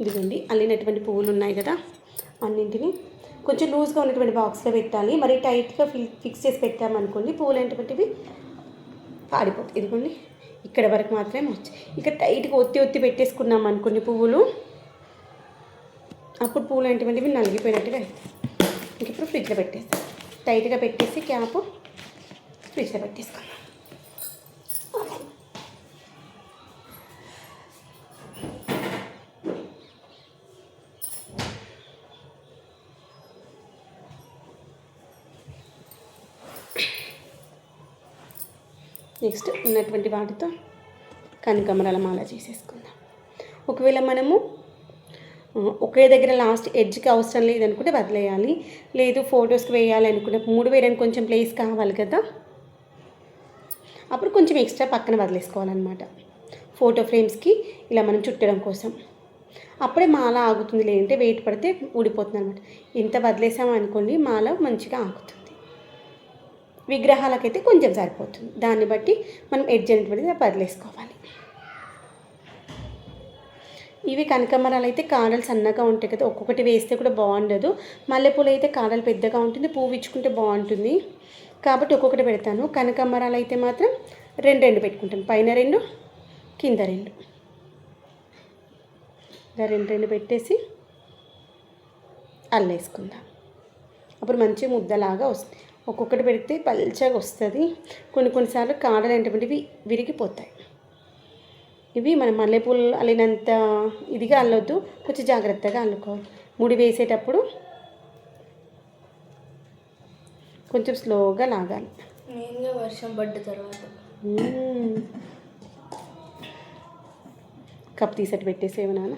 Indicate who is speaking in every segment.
Speaker 1: ఇదిగోండి అల్లినటువంటి పువ్వులు ఉన్నాయి కదా అన్నింటిని కొంచెం లూజ్గా ఉన్నటువంటి బాక్స్లో పెట్టాలి. మరి టైట్గా ఫిక్స్ చేసి పెట్టామనుకోండి పువ్వులు అనేటువంటివి పాడిపోతాయి. ఇదిగోండి ఇక్కడ వరకు మాత్రమే వచ్చాయి ఇంకా టైట్గా ఒత్తి ఒత్తి పెట్టేసుకున్నాం అనుకోండి పువ్వులు అప్పుడు పువ్వులు అనేటువంటివి నలిగిపోయినట్టుగా అవుతాయి ఇంక ఇప్పుడు ఫ్రిడ్జ్లో పెట్టేస్తాం. టైట్గా పెట్టేసి క్యాప్ ఫ్రిడ్జ్లో పెట్టేసుకున్నాం నెక్స్ట్ ఉన్నటువంటి వాటితో కనకమరాల మాల చేసేసుకుందాం. ఒకవేళ మనము ఒకే దగ్గర లాస్ట్ ఎడ్జ్కి అవసరం లేదనుకుంటే వదిలేయాలి. లేదు ఫొటోస్కి వేయాలి అనుకుంటే మూడు వేయడానికి కొంచెం ప్లేస్ కావాలి కదా. అప్పుడు కొంచెం ఎక్స్ట్రా పక్కన వదిలేసుకోవాలన్నమాట. ఫోటో ఫ్రేమ్స్కి ఇలా మనం చుట్టడం కోసం. అప్పుడే మాల ఆగుతుంది లేదంటే వెయిట్ పడితే ఊడిపోతుంది అనమాట ఇంత వదిలేసాం అనుకోండి మాల మంచిగా ఆగుతుంది. విగ్రహాలకైతే కొంచెం సరిపోతుంది. దాన్ని బట్టి మనం ఎడ్జ్ అనేటువంటిది వదిలేసుకోవాలి. ఇవి కనకమరాలు అయితే కాడలు సన్నగా ఉంటాయి కదా ఒక్కొక్కటి వేస్తే కూడా బాగుండదు. మల్లెపూలు అయితే కాడలు పెద్దగా ఉంటుంది పువ్వు ఇచ్చుకుంటే బాగుంటుంది. కాబట్టి ఒక్కొక్కటి పెడతాను. కనకాంబరాలు అయితే మాత్రం రెండు రెండు పెట్టుకుంటాను. పైన రెండు కింద రెండు. ఇలా రెండు రెండు పెట్టేసి అల్లేసుకుందాం. అప్పుడు మంచి ముద్దలాగా వస్తుంది. ఒక్కొక్కటి పెడితే పల్చగా వస్తుంది. కొన్ని కొన్నిసార్లు కాడలు అనేటువంటివి విరిగిపోతాయి. ఇవి మనం మల్లెపూలు అల్లినంత ఇదిగా అల్లొద్దు కొంచెం జాగ్రత్తగా అల్లుకోవాలి. ముడి వేసేటప్పుడు కొంచెం స్లోగా లాగాలి.
Speaker 2: మెయిన్గా వర్షం పడ్డ తర్వాత.
Speaker 1: కప్ తీసటి పెట్టేసేవి నాన్న.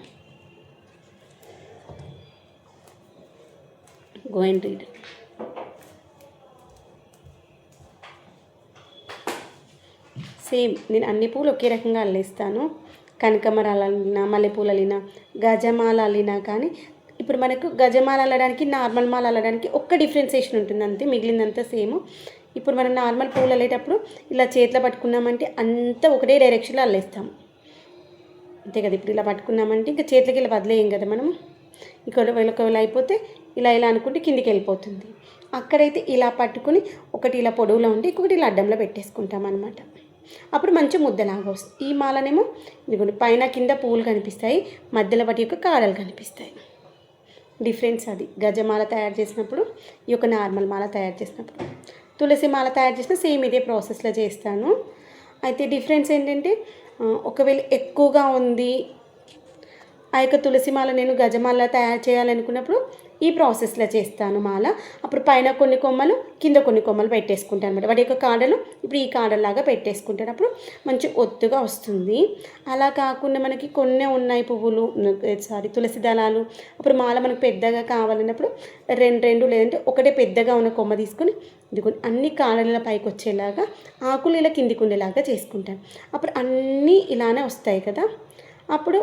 Speaker 1: గో అండ్ రీడ్ సేమ్ నేను అన్ని పూలు ఒకే రకంగా అల్లేస్తాను. కనకమరాలు అల్లినా మల్లెపూలు అల్లినా గజమాల అల్లినా కానీ ఇప్పుడు మనకు గజమాల అల్లడానికి నార్మల్ మాల అల్లడానికి ఒక్క డిఫరెన్సేషన్ ఉంటుంది అంతే మిగిలిందంతా సేమ్. ఇప్పుడు మనం నార్మల్ పూలు అల్లేటప్పుడు ఇలా చేతిలో పట్టుకున్నామంటే అంతా ఒకటే డైరెక్షన్లో అల్లేస్తాం. అంతే కదా ఇప్పుడు ఇలా పట్టుకున్నామంటే ఇంకా చేతికి ఇలా వదిలేయం కదా మనం. ఇక్కడ ఒకవేళ అయిపోతే ఇలా ఇలా అనుకుంటే కిందికి వెళ్ళిపోతుంది. అక్కడైతే ఇలా పట్టుకుని ఒకటి ఇలా పొడవులో ఉండి ఇంకొకటి ఇలా అడ్డంలో పెట్టేసుకుంటాం అనమాట అప్పుడు మంచి ముద్దలాగా వస్తుంది. ఈ మాలనేమో ఇదిగోండి పైన కింద పువ్వులు కనిపిస్తాయి మధ్యలో వాటి యొక్క కాడలు కనిపిస్తాయి. డిఫరెన్స్ అది. గజమాల తయారు చేసినప్పుడు ఈ యొక్క నార్మల్ మాల తయారు చేసినప్పుడు. తులసి మాల తయారు చేసిన సేమ్ ఇదే ప్రాసెస్లో చేస్తాను. అయితే డిఫరెన్స్ ఏంటంటే ఒకవేళ ఎక్కువగా ఉంది ఆ యొక్క తులసి మాల నేను గజమాల తయారు చేయాలనుకున్నప్పుడు ఈ ప్రాసెస్లో చేస్తాను మాల. అప్పుడు పైన కొన్ని కొమ్మలు కింద కొన్ని కొమ్మలు పెట్టేసుకుంటాను అనమాట వాటి యొక్క కాడలు ఇప్పుడు ఈ కాడలాగా పెట్టేసుకుంటాను. అప్పుడు మంచి ఒత్తుగా వస్తుంది. అలా కాకుండా మనకి కొన్ని ఉన్నాయి పువ్వులు సారీ తులసి దళాలు. అప్పుడు మాల మనకు పెద్దగా కావాలన్నప్పుడు రెండు రెండు లేదంటే ఒకటే పెద్దగా ఉన్న కొమ్మ తీసుకొని ఇదిగో అన్ని కాడల పైకి వచ్చేలాగా ఆకులు ఇలా కిందికి ఉండేలాగా చేసుకుంటాను. అప్పుడు అన్నీ ఇలానే వస్తాయి కదా. అప్పుడు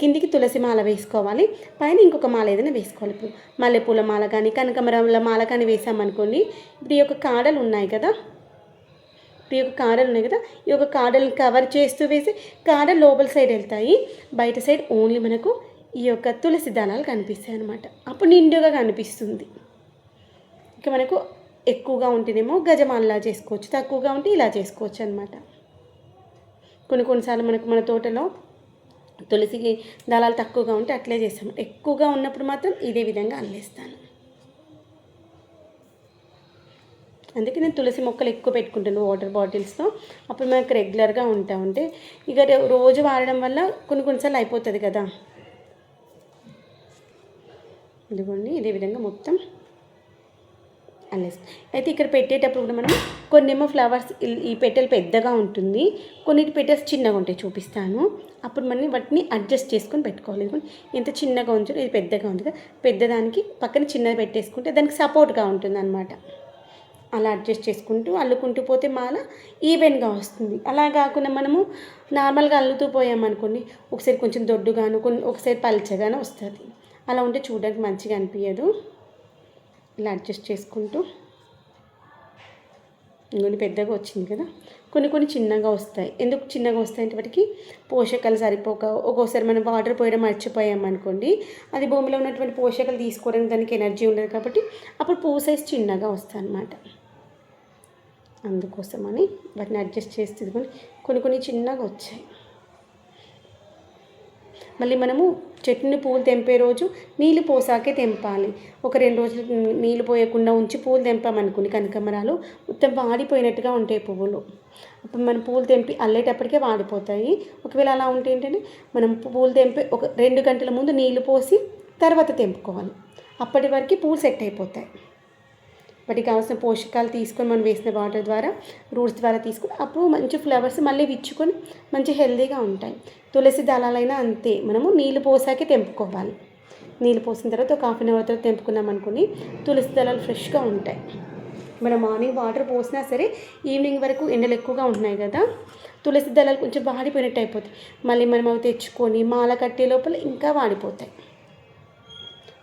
Speaker 1: కిందికి తులసి మాల వేసుకోవాలి. పైన ఇంకొక మాల ఏదైనా వేసుకోవాలి. ఇప్పుడు మల్లెపూల మాల కానీ కనకమరంల మాల కానీ వేసామనుకోండి ఇప్పుడు ఈ యొక్క కాడలు ఉన్నాయి కదా. ఇప్పుడు ఈ యొక్క కాడలు ఉన్నాయి కదా. ఈ యొక్క కాడలు కవర్ చేస్తూ వేసి కాడ లోపల సైడ్ వెళ్తాయి. బయట సైడ్ ఓన్లీ మనకు ఈ యొక్క తులసి దళాలు కనిపిస్తాయి అన్నమాట. అప్పుడు నిండుగా కనిపిస్తుంది. ఇక మనకు ఎక్కువగా ఉంటేనేమో గజమాలలా చేసుకోవచ్చు. తక్కువగా ఉంటే ఇలా చేసుకోవచ్చు అనమాట కొన్ని కొన్నిసార్లు మనకు మన తోటలో తులసి దళాలు తక్కువగా ఉంటే అట్లే చేస్తాం ఎక్కువగా ఉన్నప్పుడు మాత్రం ఇదే విధంగా అల్లేస్తాను. అందుకే నేను తులసి మొక్కలు ఎక్కువ పెట్టుకుంటాను వాటర్ బాటిల్స్తో. అప్పుడు మనకు రెగ్యులర్గా ఉంటా ఉంటే ఇక రోజు వాడడం వల్ల కొన్ని కొన్నిసార్లు అయిపోతుంది కదా. ఇదిగోండి ఇదే విధంగా మొత్తం అనేసి. అయితే ఇక్కడ పెట్టేటప్పుడు కూడా మనం కొన్నేమో ఫ్లవర్స్ ఈ పెట్టెలు పెద్దగా ఉంటుంది. కొన్నిటి పెట్టెస్ చిన్నగా ఉంటాయి చూపిస్తాను. అప్పుడు మనం వాటిని అడ్జస్ట్ చేసుకొని పెట్టుకోవాలి. ఎంత చిన్నగా ఉంచో ఇది పెద్దగా ఉంది కదా. పెద్దదానికి పక్కన చిన్నది పెట్టేసుకుంటే దానికి సపోర్ట్గా ఉంటుంది అనమాట అలా అడ్జస్ట్ చేసుకుంటూ అల్లుకుంటూ పోతే మాల ఈవెన్గా వస్తుంది. అలా కాకుండా మనము నార్మల్గా అల్లుతూ పోయామనుకోండి ఒకసారి కొంచెం దొడ్డుగాను కొన్ని ఒకసారి పల్చగాను వస్తుంది. అలా ఉంటే చూడడానికి మంచిగా అనిపించదు ఇలా అడ్జస్ట్ చేసుకుంటూ ఇంకొన్ని పెద్దగా వచ్చింది కదా. కొన్ని కొన్ని చిన్నగా వస్తాయి. ఎందుకు చిన్నగా వస్తాయి అంటే వాటికి పోషకాలు సరిపోక ఒక్కోసారి మనం వాటర్ పోయడం మర్చిపోయాం అనుకోండి. అది భూమిలో ఉన్నటువంటి పోషకాలు తీసుకోవడానికి దానికి ఎనర్జీ ఉండదు కాబట్టి అప్పుడు పువ్వు సైజ్ చిన్నగా వస్తాయి అన్నమాట. అందుకోసమని వాటిని అడ్జస్ట్ చేసి తీసుకొని కొన్ని కొన్ని చిన్నగా వచ్చాయి. మళ్ళీ మనము చెట్టుని పూలు తెంపే రోజు నీళ్ళు పోసాకే తెంపాలి. ఒక రెండు రోజులు నీళ్ళు పోయకుండా ఉంచి పూలు తెంపామనుకుని కనకమరాలు మొత్తం వాడిపోయినట్టుగా ఉంటాయి పువ్వులు. అప్పుడు మనం పూలు తెంపి అల్లేటప్పటికే వాడిపోతాయి. ఒకవేళ అలా ఉంటే ఏంటంటే మనం పూలు తెంపి ఒక రెండు గంటల ముందు నీళ్ళు పోసి తర్వాత తెంపుకోవాలి. అప్పటి వరకు పూలు సెట్ అయిపోతాయి. వాటికి కావాల్సిన పోషకాలు తీసుకొని మనం వేసిన వాటర్ ద్వారా రూట్స్ ద్వారా తీసుకొని అప్పుడు మంచి ఫ్లవర్స్ మళ్ళీ విచ్చుకొని మంచి హెల్దీగా ఉంటాయి. తులసి దళాలైనా అంతే మనము నీళ్ళు పోసాకే తెంపుకోవాలి. నీళ్ళు పోసిన తర్వాత ఒక హాఫ్ అన్ అవర్ తర్వాత తెంపుకున్నాం అనుకోని తులసి దళాలు ఫ్రెష్గా ఉంటాయి. మనం మార్నింగ్ వాటర్ పోసినా సరే ఈవినింగ్ వరకు ఎండలు ఎక్కువగా ఉంటున్నాయి కదా తులసి దళాలు కొంచెం వాడిపోయినట్టు అయిపోతాయి. మళ్ళీ మనం అవి తెచ్చుకొని మాల కట్టే లోపల ఇంకా వాడిపోతాయి.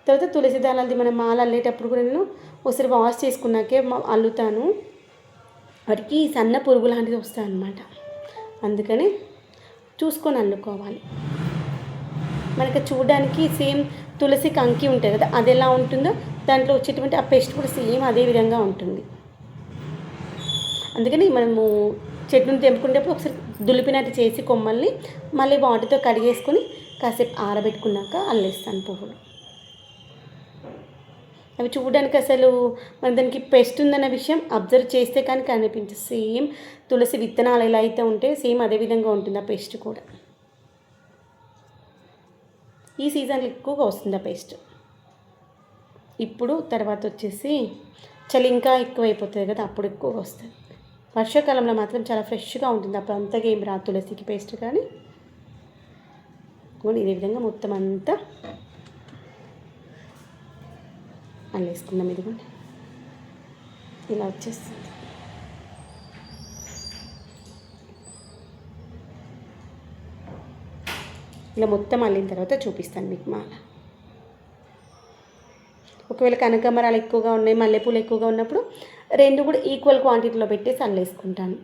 Speaker 1: తర్వాత తులసి దళాలది మనం మాల అల్లేటప్పుడు కూడా నేను ఒకసారి వాష్ చేసుకున్నాకే మా- అల్లుతాను. వాటికి సన్న పురుగు లాంటిది వస్తాయి అన్నమాట అందుకని చూసుకొని అల్లుకోవాలి. మనకి చూడడానికి సేమ్ తులసి కంకి ఉంటుంది కదా అది ఎలా ఉంటుందో దాంట్లో వచ్చేటువంటి ఆ పేస్ట్ కూడా సేమ్ అదే విధంగా ఉంటుంది. అందుకని మనము చెట్టును తెంపుకునేటప్పుడు ఒకసారి దులిపినట్టు చేసి కొమ్మల్ని మళ్ళీ వాటితో కడిగేసుకొని కాసేపు ఆరబెట్టుకున్నాక అల్లేస్తాను పువ్వులు. అవి చూడడానికి అసలు మన దానికి పెస్ట్ ఉందన్న విషయం అబ్జర్వ్ చేస్తే కానీ కనిపించదు సేమ్ తులసి విత్తనాలు ఎలా అయితే ఉంటే సేమ్ అదే విధంగా ఉంటుంది ఆ పెస్ట్ కూడా. ఈ సీజన్లో ఎక్కువగా వస్తుంది ఆ పెస్ట్ ఇప్పుడు తర్వాత వచ్చేసి చలి ఇంకా ఎక్కువైపోతుంది కదా అప్పుడు ఎక్కువగా వస్తుంది. వర్షాకాలంలో మాత్రం చాలా ఫ్రెష్గా ఉంటుంది. అప్పుడు అంతగా ఏం రాదు తులసికి పేస్ట్ కానీ. ఇదే విధంగా మొత్తం అంతా అల్లేసుకుందాం ఇదిగోండి. ఇలా వచ్చేస్తుంది. ఇలా మొత్తం అల్లిన తర్వాత చూపిస్తాను మీకు మాల. ఒకవేళ కనకాంబరాలు ఎక్కువగా ఉన్నాయి మల్లెపూలు ఎక్కువగా ఉన్నప్పుడు రెండు కూడా ఈక్వల్ క్వాంటిటీలో పెట్టేసి అల్లేసుకుంటాను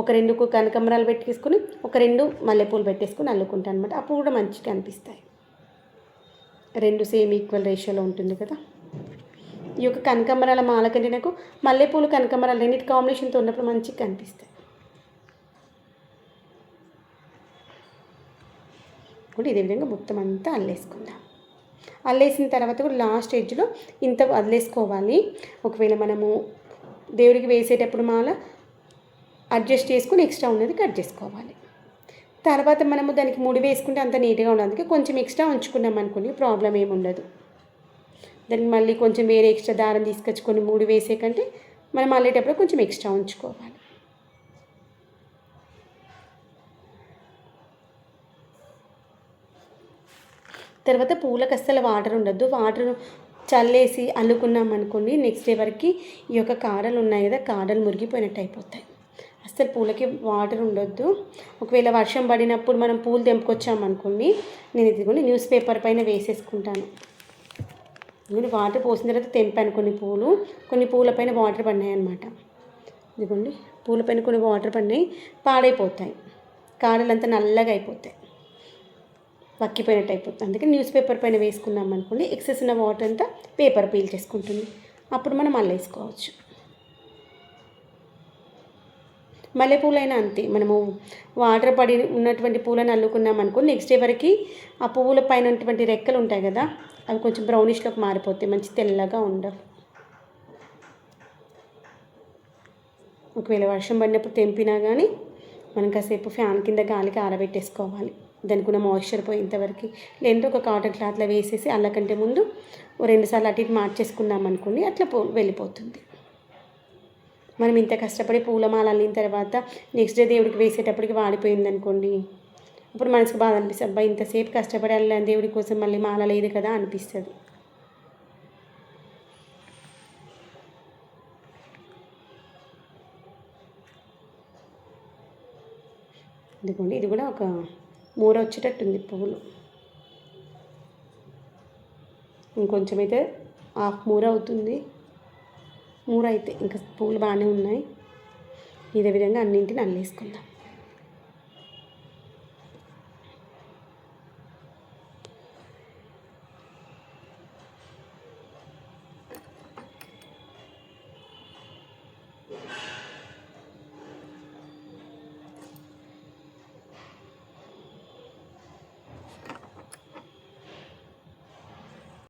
Speaker 1: ఒక రెండు కనకమరాలు కనకాంబరాలు పెట్టేసుకుని ఒక రెండు మల్లెపూలు పెట్టేసుకుని అల్లుకుంటాను అనమాట అప్పుడు కూడా మంచిగా అనిపిస్తాయి. రెండు సేమ్ ఈక్వల్ రేషియోలో ఉంటుంది కదా. ఈ యొక్క కనకాంబరాల మాల కంటే నాకు మల్లెపూలు కనకాంబరాలు రెండింటి కాంబినేషన్తో ఉన్నప్పుడు మంచిగా కనిపిస్తాయి. కూడా ఇదే విధంగా మొత్తం అంతా అల్లేసుకుందాం. అల్లేసిన తర్వాత కూడా లాస్ట్ ఎడ్జ్లో ఇంత వదిలేసుకోవాలి. ఒకవేళ మనము దేవుడికి వేసేటప్పుడు మాల అడ్జస్ట్ చేసుకుని ఎక్స్ట్రా ఉన్నది కట్ చేసుకోవాలి. తర్వాత మనము దానికి ముడి వేసుకుంటే అంత నీట్గా ఉండదు. అందుకే కొంచెం ఎక్స్ట్రా ఉంచుకున్నాం అనుకోండి ప్రాబ్లం ఏమి ఉండదు. దాన్ని మళ్ళీ కొంచెం వేరే ఎక్స్ట్రా దారం తీసుకొచ్చుకొని మూడు వేసే కంటే మనం అల్లేటప్పుడు కొంచెం ఎక్స్ట్రా ఉంచుకోవాలి. తర్వాత పూలకు అస్సలు వాటర్ ఉండద్దు. వాటర్ చల్లేసి అల్లుకున్నాం అనుకోండి నెక్స్ట్ డే వరకు ఈ యొక్క కాడలు ఉన్నాయి కదా కాడలు మురిగిపోయినట్టు అయిపోతాయి. అస్సలు పూలకి వాటర్ ఉండొద్దు. ఒకవేళ వర్షం పడినప్పుడు మనం పూలు తెంపుకొచ్చామనుకోండి నేను ఇదిగోండి న్యూస్ పేపర్ పైన వేసేసుకుంటాను. నేను వాటర్ పోసిన తర్వాత తెంపాను కొన్ని పూలు. కొన్ని పూలపైన వాటర్ పడినాయి అనమాట ఇదిగోండి పూలపైన కొన్ని వాటర్ పడినాయి. పాడైపోతాయి. కాడలంతా నల్లగా అయిపోతాయి. వక్కిపోయినట్టు అయిపోతుంది అందుకే న్యూస్ పేపర్ పైన వేసుకున్నాం అనుకోండి ఎక్సెస్ ఉన్న వాటర్ అంతా పేపర్ పీల్ చేసుకుంటుంది. అప్పుడు మనం మళ్ళీ వేసుకోవచ్చు. మల్లెపూలైనా అంతే. మనము వాటర్ పడి ఉన్నటువంటి పూలను అల్లుకున్నాం అనుకో నెక్స్ట్ డే వరకు ఆ పువ్వుల పైన ఉన్నటువంటి రెక్కలు ఉంటాయి కదా అవి కొంచెం బ్రౌనిష్లోకి మారిపోతాయి మంచి తెల్లగా ఉండవు. ఒకవేళ వర్షం పడినప్పుడు తెంపినా కానీ మనం కాసేపు ఫ్యాన్ కింద గాలికి ఆరబెట్టేసుకోవాలి. దానికి ఉన్న మాయిశ్చర్ పోయేంతవరకు లేదంటే ఒక కాటన్ క్లాత్లో వేసేసి అల్లకంటే ముందు ఓ రెండుసార్లు అటు ఇటు మార్చేసుకున్నాం అనుకోండి అట్లా పో వెళ్ళిపోతుంది. మనం ఇంత కష్టపడి పూలమాల అల్లిన తర్వాత నెక్స్ట్ డే దేవుడికి వేసేటప్పటికి వాడిపోయింది అనుకోండి అప్పుడు మనసుకు బాధ అనిపిస్తుంది అబ్బా ఇంతసేపు కష్టపడి అల్లాను దేవుడి కోసం మళ్ళీ మాల లేదు కదా అనిపిస్తుంది. ఇదిగోండి ఇది కూడా ఒక మూర వచ్చేటట్టుంది పువ్వులు. ఇంకొంచెం అయితే హాఫ్ మూర అవుతుంది. మూడు అయితే ఇంకా పూలు బాగానే ఉన్నాయి. ఇదే విధంగా అన్నింటిని అల్లేసుకుందాం.